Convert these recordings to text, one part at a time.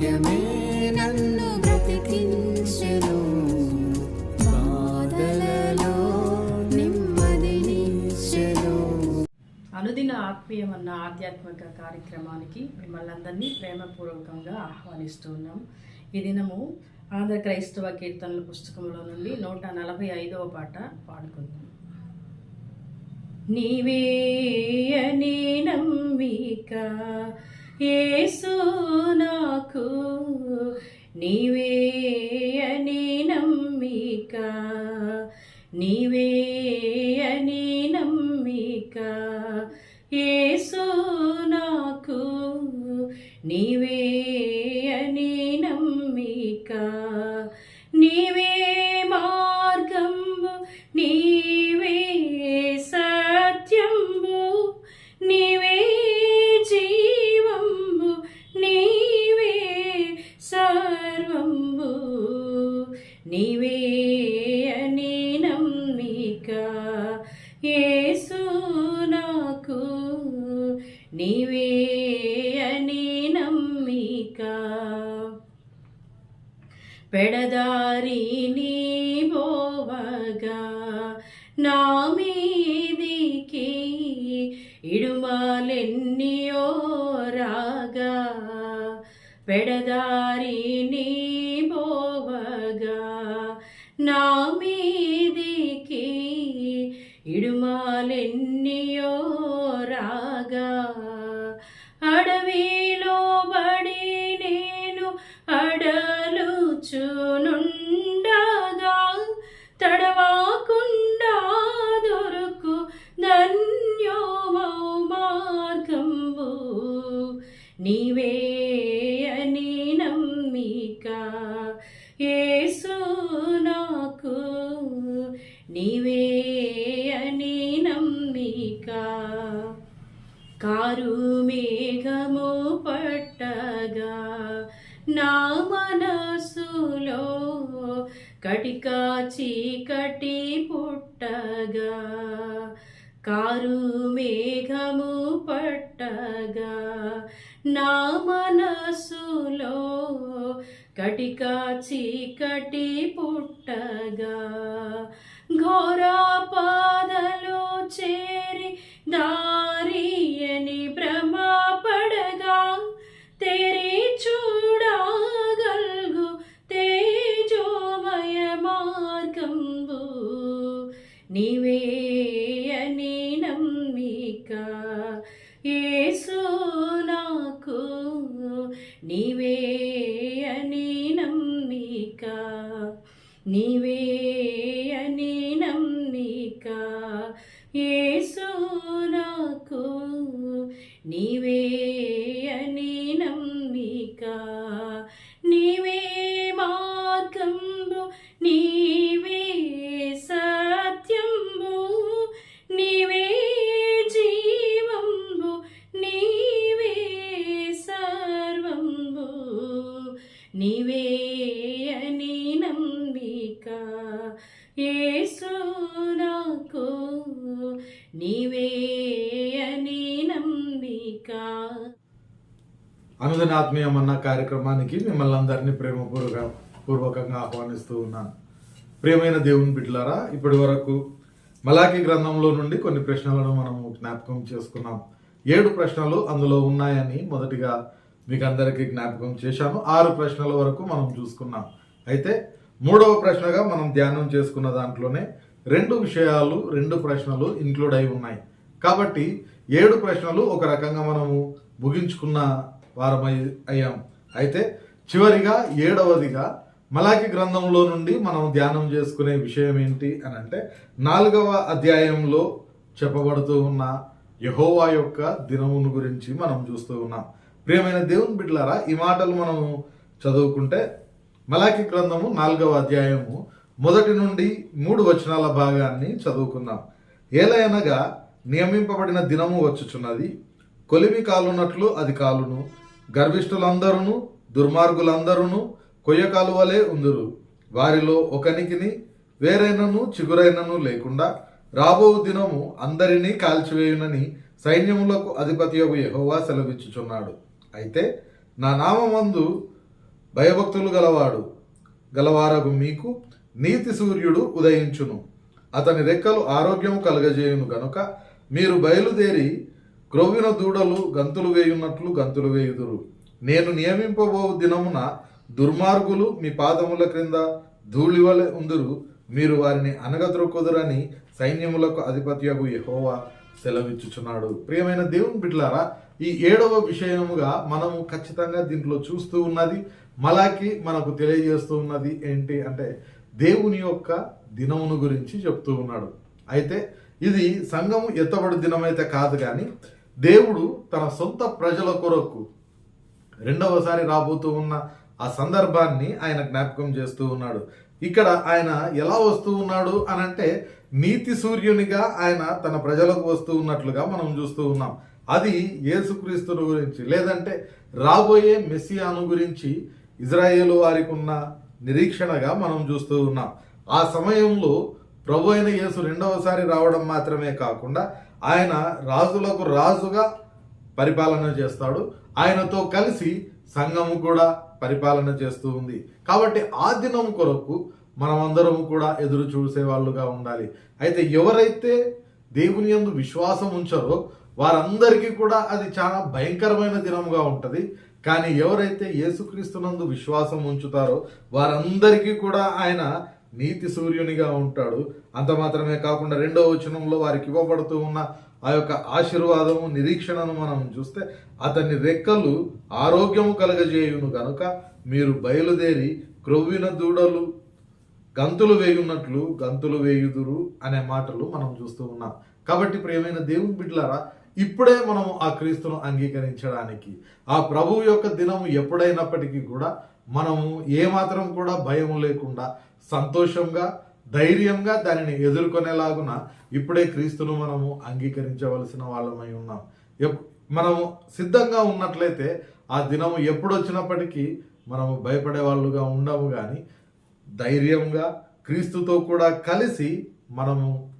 వాక్యమే నన్ను బ్రతికించెను. బాధలలో నెమ్మదినిచ్చెను అనుదిన ఆత్మీయమన్న ఆధ్యాత్మిక కార్యక్రమానికి మిమ్మల్ని అందరినీ ప్రేమపూర్వకంగా ఆహ్వానిస్తున్నాం ఈ దినము ఆంధ్ర క్రైస్తవ కీర్తనల పుస్తకంలో నుండి నూట నలభై ఐదవ పాట పాడుకుందాం. నీవే నీ నమ్మిక యేసు నాకు నీవే అని నమ్మిక నీవే నీవే అని నమ్మిక. పెడదారి నీ బోవగా నా మీదికి ఇడుమాలెన్నియో రాగా. పెడదారి నీ బోవగా నా మీదికి ఇడుమాలెన్నియో రాగా అడవిలో బడి నేను అడలుచునుండగా తడవాకుండా దొరుకు ధన్యోమౌ మార్గంబు. నీవే అని నమ్మిక ఏసు నాకు నీవే కారు మేఘము పట్టగా నా మనసులో కటిక చీకటి పుట్టగా కారు మేఘము పట్టగా నా మనసులో కటిక చీకటి పుట్టగా ఘోర పాదలో చే నీవే అని నమ్మిక నీవే మార్గంబు నీవే సత్యంబు నీవే జీవంబు నీవే సర్వంబు నీవే అనుదినాత్మీయం అన్న కార్యక్రమానికి మిమ్మల్ని అందరినీ ప్రేమపూర్వక పూర్వకంగా ఆహ్వానిస్తూ ఉన్నాను. ప్రియమైన దేవుని బిడ్డలారా ఇప్పటి వరకు మలాఖీ గ్రంథంలో నుండి కొన్ని ప్రశ్నలను మనము జ్ఞాపకం చేసుకున్నాం. ఏడు ప్రశ్నలు అందులో ఉన్నాయని మొదటిగా మీకు అందరికీ జ్ఞాపకం చేశాను. ఆరు ప్రశ్నల వరకు మనం చూసుకున్నాం. అయితే మూడవ ప్రశ్నగా మనం ధ్యానం చేసుకున్న దాంట్లోనే రెండు విషయాలు రెండు ప్రశ్నలు ఇంక్లూడ్ అయి ఉన్నాయి. కాబట్టి ఏడు ప్రశ్నలు ఒక రకంగా మనము ముగించుకున్న వారమై అయ్యాం. అయితే చివరిగా ఏడవదిగా మలాకి గ్రంథంలో నుండి మనం ధ్యానం చేసుకునే విషయం ఏంటి అని అంటే నాలుగవ అధ్యాయంలో చెప్పబడుతూ ఉన్న యహోవా యొక్క దినమును గురించి మనం చూస్తూ ఉన్నాం. ప్రియమైన దేవుని బిడ్లారా ఈ మాటలు మనము చదువుకుంటే మలాకి గ్రంథము నాలుగవ అధ్యాయము మొదటి నుండి మూడు వచనాల భాగాన్ని చదువుకుందాం. ఏలయనగా నియమింపబడిన దినము వచ్చుచున్నది. కొలిమి కాలున్నట్లు అది కాలును. గర్విష్ఠులందరూ దుర్మార్గులందరూ కొయ్య కాలువలే ఉందురు. వారిలో ఒకనికిని వేరైనను చిగురైనను లేకుండా రాబో దినము అందరినీ కాల్చివేయునని సైన్యములకు అధిపతి యహోవా సెలవిచ్చుచున్నాడు. అయితే నా నామందు భయభక్తులు గలవాడు గలవారగు మీకు నీతి సూర్యుడు ఉదయించును. అతని రెక్కలు ఆరోగ్యం కలగజేయును గనుక మీరు బయలుదేరి క్రొవ్విన దూడలు గంతులు వేయున్నట్లు గంతులు వేయుదురు. నేను నియమింపబో దినమున దుర్మార్గులు మీ పాదముల క్రింద ధూళివలె ఉందురు. మీరు వారిని అనగద్రొక్కుదురని సైన్యములకు అధిపత్యగు యహోవా సెలవిచ్చుచున్నాడు. ప్రియమైన దేవుని బిడ్లారా ఈ ఏడవ విషయముగా మనము ఖచ్చితంగా దీంట్లో చూస్తూ ఉన్నది మలాకి మనకు తెలియజేస్తూ ఉన్నది ఏంటి అంటే దేవుని యొక్క దినమును గురించి చెప్తూ ఉన్నాడు. అయితే ఇది సంఘము ఎత్తబడి దినమైతే కాదు కానీ దేవుడు తన సొంత ప్రజల కొరకు రెండవసారి రాబోతూ ఉన్న ఆ సందర్భాన్ని ఆయన జ్ఞాపకం చేస్తూ ఉన్నాడు. ఇక్కడ ఆయన ఎలా వస్తూ ఉన్నాడు అని అంటే నీతి సూర్యునిగా ఆయన తన ప్రజలకు వస్తూ ఉన్నట్లుగా మనం చూస్తూ ఉన్నాం. అది యేసుక్రీస్తుని గురించి లేదంటే రాబోయే మెస్సియాను గురించి ఇజ్రాయేల్ వారికి ఉన్న నిరీక్షణగా మనం చూస్తూ ఉన్నాం. ఆ సమయంలో ప్రభు అయిన యేసు రెండవసారి రావడం మాత్రమే కాకుండా ఆయన రాజులకు రాజుగా పరిపాలన చేస్తాడు. ఆయనతో కలిసి సంఘము కూడా పరిపాలన చేస్తూ ఉంది. కాబట్టి ఆ దినం కొరకు మనమందరం కూడా ఎదురు చూసే వాళ్ళుగా ఉండాలి. అయితే ఎవరైతే దేవుని యందు విశ్వాసం ఉంచారో వారందరికీ కూడా అది చాలా భయంకరమైన దినముగా ఉంటుంది. కానీ ఎవరైతే యేసుక్రీస్తునందు విశ్వాసం ఉంచుతారో వారందరికీ కూడా ఆయన నీతి సూర్యునిగా ఉంటాడు. అంత మాత్రమే కాకుండా రెండవ వచనంలో వారికి ఇవ్వబడుతూ ఉన్న ఆ యొక్క ఆశీర్వాదము నిరీక్షణను మనం చూస్తే అతని రెక్కలు ఆరోగ్యము కలగజేయును కనుక మీరు బయలుదేరి క్రొవ్విన దూడలు గంతులు వేయున్నట్లు గంతులు వేయుదురు అనే మాటలు మనం చూస్తూ ఉన్నాం. కాబట్టి ప్రియమైన దేవుని బిడ్డలారా ఇప్పుడే మనము ఆ క్రీస్తును అంగీకరించడానికి ఆ ప్రభువు యొక్క దినము ఎప్పుడైనప్పటికీ కూడా మనము ఏమాత్రం కూడా భయం లేకుండా సంతోషంగా ధైర్యంగా దానిని ఎదుర్కొనేలాగున ఇప్పుడే క్రీస్తును మనము అంగీకరించవలసిన వాళ్ళమై ఉన్నాం. ఎప్- మనము సిద్ధంగా ఉన్నట్లయితే ఆ దినము ఎప్పుడు వచ్చినప్పటికీ మనము భయపడే వాళ్ళుగా ఉండము కానీ ధైర్యంగా క్రీస్తుతో కూడా కలిసి మనము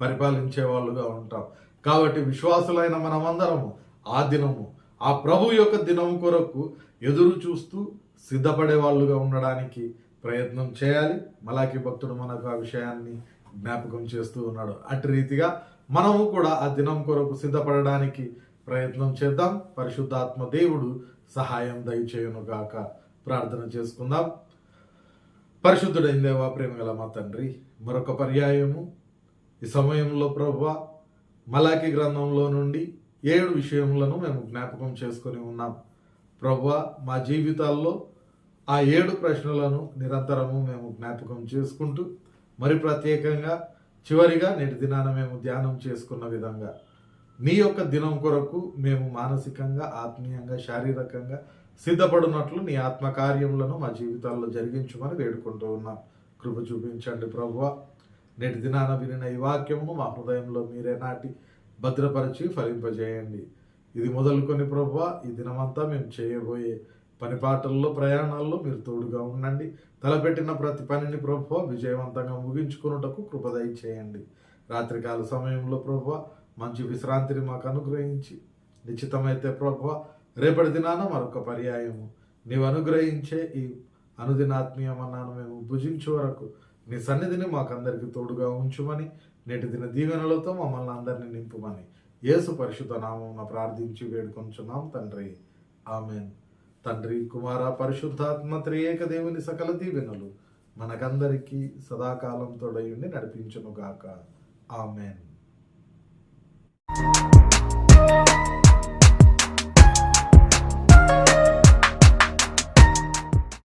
పరిపాలించే వాళ్ళుగా ఉంటాం. కాబట్టి విశ్వాసులైన మనమందరము ఆ దినము ఆ ప్రభు యొక్క దినం కొరకు ఎదురు చూస్తూ సిద్ధపడే వాళ్ళుగా ఉండడానికి ప్రయత్నం చేయాలి. మలాకి భక్తుడు మనకు ఆ విషయాన్ని జ్ఞాపకం చేస్తూ ఉన్నాడు. అటు రీతిగా మనము కూడా ఆ దినం కొరకు సిద్ధపడడానికి ప్రయత్నం చేద్దాం. పరిశుద్ధాత్మ దేవుడు సహాయం దయచేయునుగాక ప్రార్థన చేసుకుందాం. పరిశుద్ధుడైన దేవా ప్రేమ గల మా తండ్రి మరొక పర్యాయము ఈ సమయంలో ప్రభు మలాకి గ్రంథంలో నుండి ఏడు విషయములను మేము జ్ఞాపకం చేసుకొని ఉన్నాం. ప్రభు మా జీవితాల్లో ఆ ఏడు ప్రశ్నలను నిరంతరము మేము జ్ఞాపకం చేసుకుంటూ మరి ప్రత్యేకంగా చివరిగా నేటి దినాన మేము ధ్యానం చేసుకున్న విధంగా నీ యొక్క దినం కొరకు మేము మానసికంగా ఆత్మీయంగా శారీరకంగా సిద్ధపడినట్లు నీ ఆత్మకార్యములను మా జీవితాల్లో జరిగించమని వేడుకుంటూ ఉన్నాం. కృప చూపించండి ప్రభువ. నేటి దినాన వినిన ఈ వాక్యమును మా హృదయంలో మీరే నాటి భద్రపరిచి ఫలింపజేయండి. ఇది మొదలుకొని ప్రభువ ఈ దినమంతా మేము చేయబోయే పనిపాటల్లో ప్రయాణాల్లో మీరు తోడుగా ఉండండి. తలపెట్టిన ప్రతి పనిని ప్రభు విజయవంతంగా ముగించుకున్నటకు కృపదయ చేయండి రాత్రికాల సమయంలో ప్రభు మంచి విశ్రాంతిని మాకు అనుగ్రహించి నిశ్చితమైతే ప్రభు రేపటి దినాన మరొక పర్యాయము. నీవు అనుగ్రహించే ఈ అనుదినాత్మీయమన్నాను మేము భుజించే వరకు నీ సన్నిధిని మాకందరికి తోడుగా ఉంచుమని నేటి దిన దీవెనలతో మమ్మల్ని అందరినీ నింపుమని యేసు పరిశుద్ధ నామం ప్రార్థించి వేడుకొంచున్నాం తండ్రి. ఆమెన్. తండ్రి కుమార పరిశుద్ధాత్మ త్రియేక దేవుని సకల దీవెనలు మనకందరికీ సదాకాలం నడిపించను నడిపించునుగాక. ఆమెన్.